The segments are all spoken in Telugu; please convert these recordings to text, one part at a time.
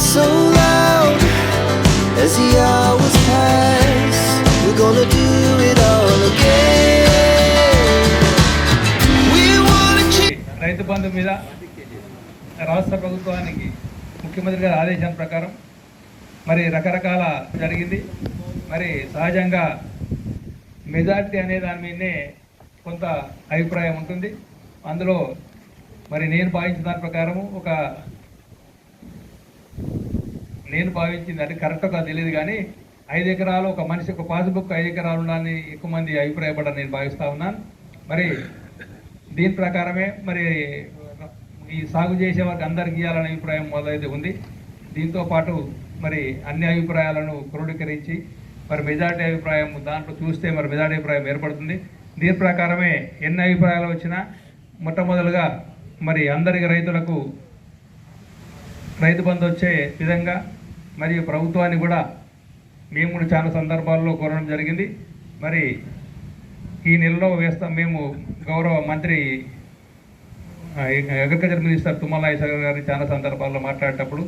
So loud as the hours pass. We're gonna do it all again. We wanna change. Rythu Bandhu మీద రాష్ట్ర ప్రభుత్వానికి ముఖ్యమంత్రి గారి ఆదేశం ప్రకారం మరి రకరకాల జరిగింది మరి సహజంగా మెజార్టీ అనే దాని మీదనే కొంత అభిప్రాయం ఉంటుంది అందులో మరి నేను భావించిన దాని ప్రకారము ఒక నేను భావించింది అంటే కరెక్ట్గా తెలియదు కానీ ఐదు ఎకరాలు ఒక మనిషి ఒక పాస్బుక్ ఐదు ఎకరాలు ఉండాలని ఎక్కువ మంది అభిప్రాయపడ్డా నేను భావిస్తా ఉన్నాను. మరి దీని ప్రకారమే మరి ఈ సాగు చేసే వారికి అందరికి ఇవ్వాలనే అభిప్రాయం మొదలైతే ఉంది. దీంతో పాటు మరి అన్ని అభిప్రాయాలను క్రోడీకరించి మరి మెజార్టీ అభిప్రాయం దాంట్లో చూస్తే మరి మెజార్టీ అభిప్రాయం ఏర్పడుతుంది. దీని ప్రకారమే ఎన్ని అభిప్రాయాలు వచ్చినా మొట్టమొదలుగా మరి అందరికి రైతులకు రైతు బంధు వచ్చే విధంగా మరియు ప్రభుత్వాన్ని కూడా మేము కూడా చాలా సందర్భాల్లో కోరడం జరిగింది. మరి ఈ నెలలో వేస్తాం మేము గౌరవ మంత్రి అగ్రికల్చర్ మినిస్టర్ తుమ్మల నాగేశ్వర గారు చాలా సందర్భాల్లో మాట్లాడేటప్పుడు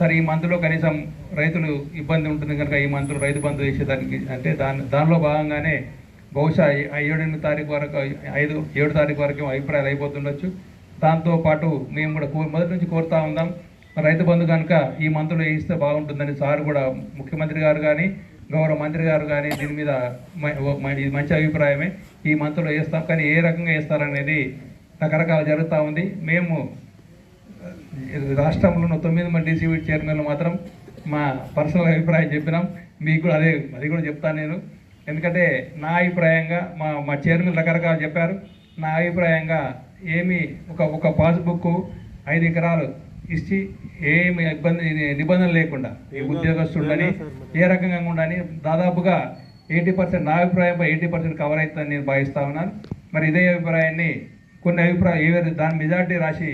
సరే ఈ మంత్లో కనీసం రైతులు ఇబ్బంది ఉంటుంది కనుక ఈ మందులు రైతు బంధు చేసేదానికి అంటే దాని దానిలో భాగంగానే బహుశా ఏడెనిమిది ఆ తారీఖు వరకు ఐదు ఏడు తారీఖు వరకు అభిప్రాయాలు అయిపోతుండొచ్చు. దాంతో పాటు మేము కూడా కో- మొదటి నుంచి కోరుతా ఉందాం రైతు బంధు కనుక ఈ మంత్లో వేయిస్తే బాగుంటుందని సార్ కూడా ముఖ్యమంత్రి గారు కానీ గౌరవ మంత్రి గారు కానీ దీని మీద మ- మ- ఇది మంచి అభిప్రాయమే. ఈ మంత్లో వేస్తాం కానీ ఏ రకంగా వేస్తారనేది రకరకాల జరుగుతూ ఉంది. మేము రాష్ట్రంలో తొమ్మిది మంది డీసీబీ చైర్మన్లు మాత్రం మా పర్సనల్ అభిప్రాయం చెప్పినాం. మీకు కూడా అదే అది కూడా చెప్తాను నేను. ఎందుకంటే నా అభిప్రాయంగా మా మా చైర్మన్ రకరకాలు చెప్పారు. నా అభిప్రాయంగా ఏమి ఒక ఒక పాస్బుక్ ఐదు ఎకరాలు ఇచ్చి ఏమి ఇబ్బంది నిబంధనలు లేకుండా ఈ ఉద్యోగస్తుడని ఏ రకంగా ఉండని దాదాపుగా ఎయిటీ పర్సెంట్ నా అభిప్రాయంపై ఎయిటీ పర్సెంట్ కవర్ అవుతుందని నేను భావిస్తా ఉన్నాను. మరి ఇదే అభిప్రాయాన్ని కొన్ని అభిప్రాయం ఏవైతే దాని మెజార్టీ రాసి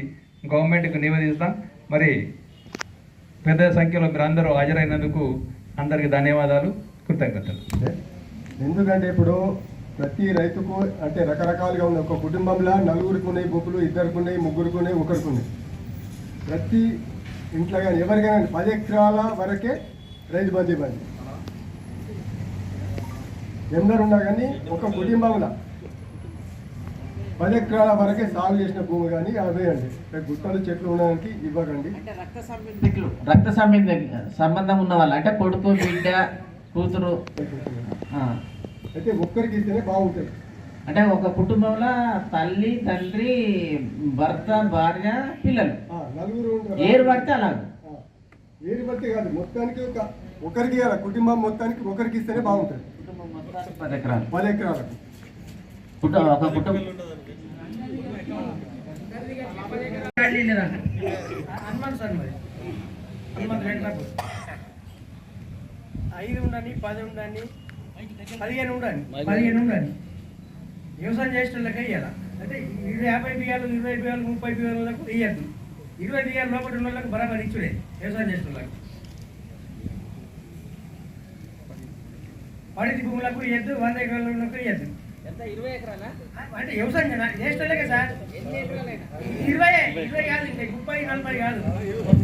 గవర్నమెంట్కి నివేదిస్తాం. మరి పెద్ద సంఖ్యలో మీరు అందరూ హాజరైనందుకు అందరికీ ధన్యవాదాలు కృతజ్ఞతలు. ఎందుకంటే ఇప్పుడు ప్రతి రైతుకు అంటే రకరకాలుగా ఉన్నాయి ఒక కుటుంబంలో నలుగురికి ఉన్నాయి బొప్పులు ఇద్దరికి ఉన్నాయి ముగ్గురికి ఉన్నాయి ఒకరికి ఉన్నాయి. ప్రతి ఇంట్లో కానీ ఎవరికైనా పది ఎకరాల వరకే రైతు బంధు ఇవ్వండి ఎందరు ఉన్నా కానీ ఒక కుటుంబంలో పది ఎకరాల వరకే సాగు చేసిన భూమి కానీ అవి అండి. గుట్టలు చెట్లు ఉండడానికి ఇవ్వకండి. సంబంధికులు రక్త సంబంధ సంబంధం ఉన్న వాళ్ళు. అంటే కొడుకు బిడ్డ కూతురు. అయితే ఒక్కరికి ఇస్తేనే బాగుంటుంది. అంటే ఒక కుటుంబంలో తల్లి తండ్రి భర్త భార్య పిల్లలు. ఏరు పడితే అలాగ. ఏరి బట్టి కాదు మొత్తానికి ఒక ఒకరికి ఇవ్వాలి కుటుంబం మొత్తానికి ఒకరికి ఇస్తేనే బాగుంటుంది. కుటుంబం మొత్తానికి పది ఎకరాలు. పది ఎకరాలకు. కుటుంబం ఒక కుటుంబం ఐదు ఉండని పది ఉండని పదిహేను ఉండని పదిహేను ఉండని వ్యవసాయం చేసేటోళ్ళకి ఇవ్వాల అంటే ఇరవై యాభై బియ్యాలు ఇరవై బియ్యాలు ముప్పై బియ్యాలకు ఇవ్వద్దు ఇరవై బియ్యాలు లోపల ఉన్న వాళ్ళకి బరాబర్ ఇచ్చుడే వ్యవసాయం చేసేటోళ్ళకి పడితి భూములకు ఇవ్వద్దు వంద ఎకరాలకు ఇవ్వద్దు అంటే వ్యవసాయం కదా చేసేటోళ్ళకే సార్. ఇరవై ఇరవై కాదు ఇంకా ముప్పై నలభై కాదు.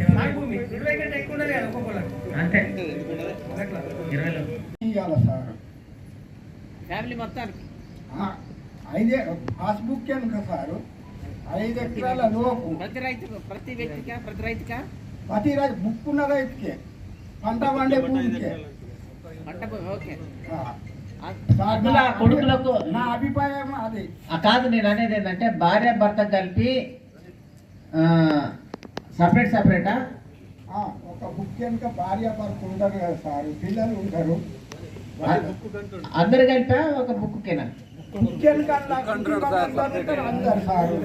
సాగు భూమి ఇరవై కంటే ఎక్కువ ఉన్నది కదా ఒక్కొక్కళ్ళకి. అంతే. అట్లా ఇరవైలో. ఇవ్వాలి సార్? ఫ్యామిలీ మొత్తానికి. ఆ, ఐదే పాస్బుక్ కనుక సారు? ఐదు ఎకరాల లోపు. ప్రతి రైతు ప్రతి వ్యక్తికా ప్రతి రైతుకా? ప్రతి రైతు బుక్ ఉన్న రైతుకే. పంట పండే భూమికే. పంట ఓకే. ఆ, అందులో ఆ కొడుకులకు నా అభిప్రాయం అది. ఆ కాదు నేను అనేది ఏంటంటే భార్య భర్త కలిపి సపరేట్ సపరేటా? ఆ, ఒక బుక్ కనుక భార్య భర్త ఉంటారు కదా సార్ పిల్లలు ఉంటారు అందరు కలిపా ఒక బుక్కేనా బుక్ కనుక అందరు సారు